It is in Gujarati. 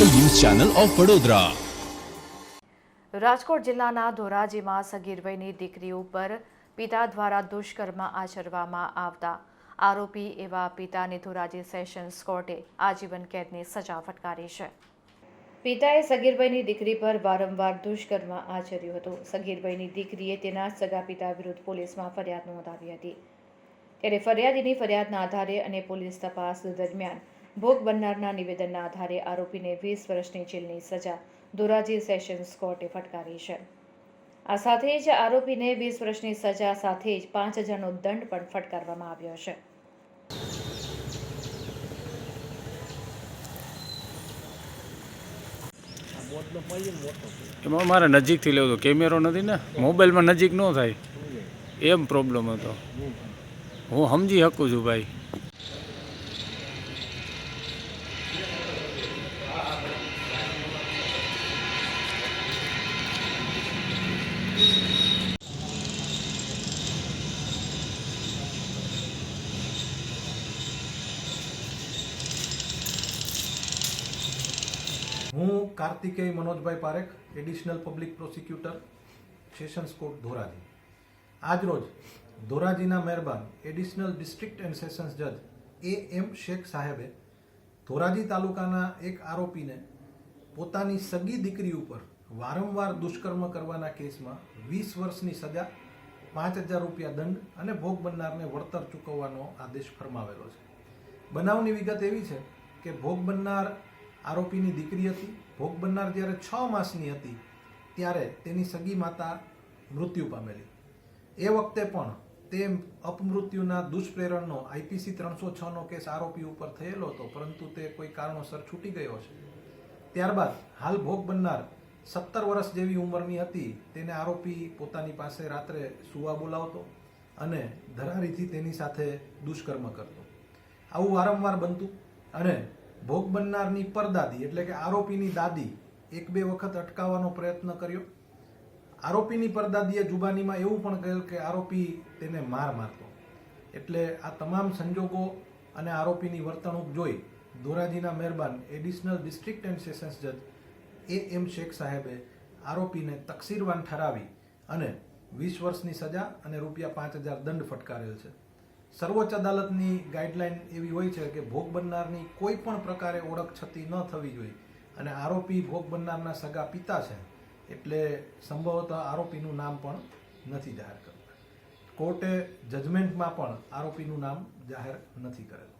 Channel of Vadodara. રાજકોટ જિલ્લાના ધોરાજીમાં સગીર વયની દીકરી ઉપર પિતા દ્વારા દુષ્કર્મ આચરવામાં આવતા આરોપી એવા પિતાને ધોરાજી સેશન્સ કોર્ટે આજીવન કેદની સજા ફટકારી છે. પિતાએ સગીરભાઈની દીકરી પર વારંવાર દુષ્કર્મ આચર્યું હતું. સગીરભાઈની દીકરીએ તેના સગા પિતા વિરુદ્ધ પોલીસમાં ફરિયાદ નોંધાવી હતી. ત્યારે ફરિયાદીની ફરિયાદના આધારે અને પોલીસ તપાસ દરમિયાન ભોગ બનનારના નિવેદનના આધારે આરોપીને વીસ વર્ષની જેલની સજા ધોરાજી સેશન્સ કોર્ટે ફટકારી છે. આ સાથે જ આરોપીને વીસ વર્ષની સજા સાથે જ પાંચ હજારનો દંડ પણ ફટકારવામાં આવ્યો છે. એમાં મારે નજીકથી લેવું હતું. કેમેરો નથી ને? મોબાઈલમાં નજીક ન થાય. એમ પ્રોબ્લેમ હતો. હું સમજી શકું છું ભાઈ. હું Kartikeya Manojbhai Parekh, additional public prosecutor, sessions court Dhoraji. આજરોજ ધોરાજીના મહેરબાન એડિશનલ ડિસ્ટ્રિક્ટ એન્ડ સેશન્સ જજ એ એમ શેખ સાહેબે ધોરાજી તાલુકાના એક આરોપીને પોતાની સગી દીકરી ઉપર વારંવાર દુષ્કર્મ કરવાના કેસમાં વીસ વર્ષની સજા, પાંચ હજાર રૂપિયા દંડ અને ભોગ બનનારને વળતર ચૂકવવાનો આદેશ ફરમાવેલો છે. બનાવની વિગત એવી છે કે ભોગ બનનાર આરોપીની દીકરી હતી, ભોગ બનનાર જ્યારે છ માસની હતી, ત્યારે તેની સગી માતા મૃત્યુ પામેલી. એ વખતે પણ તે અપમૃત્યુના દુષ્પ્રેરણનો આઈપીસી ત્રણસો છનો કેસ આરોપી ઉપર થયેલો હતો, પરંતુ તે કોઈ કારણોસર છૂટી ગયો છે. ત્યારબાદ હાલ ભોગ બનનાર સત્તર વર્ષ જેવી ઉંમરની હતી, તેને આરોપી પોતાની પાસે રાત્રે સુવા બોલાવતો અને ધરારીથી તેની સાથે દુષ્કર્મ કરતો. આવું વારંવાર બનતું અને ભોગ બનનારની પરદાદી એટલે કે આરોપીની દાદી એક બે વખત અટકાવવાનો પ્રયત્ન કર્યો. આરોપીની પરદાદીએ જુબાનીમાં એવું પણ કહ્યું કે આરોપી તેને માર મારતો. એટલે આ તમામ સંજોગો અને આરોપીની વર્તણૂક જોઈ ધોરાજીના મહેરબાન એડિશનલ ડિસ્ટ્રિક્ટ એન્ડ સેશન્સ જજ એ એમ શેખ સાહેબે આરોપીને તકસીરવાન ઠરાવી અને વીસ વર્ષની સજા અને રૂપિયા પાંચ હજાર દંડ ફટકારેલ છે. સર્વોચ્ચ અદાલતની ગાઈડલાઈન એવી હોય છે કે ભોગ બનનારની કોઈ પણ પ્રકારે ઓળખ છતી ન થવી જોઈએ. અને આરોપી ભોગ બનનારના સગા પિતા છે, એટલે સંભવતઃ આરોપીનું નામ પણ નથી જાહેર કરવું કોર્ટે જજમેન્ટમાં પણ આરોપીનું નામ જાહેર નથી કરેલું.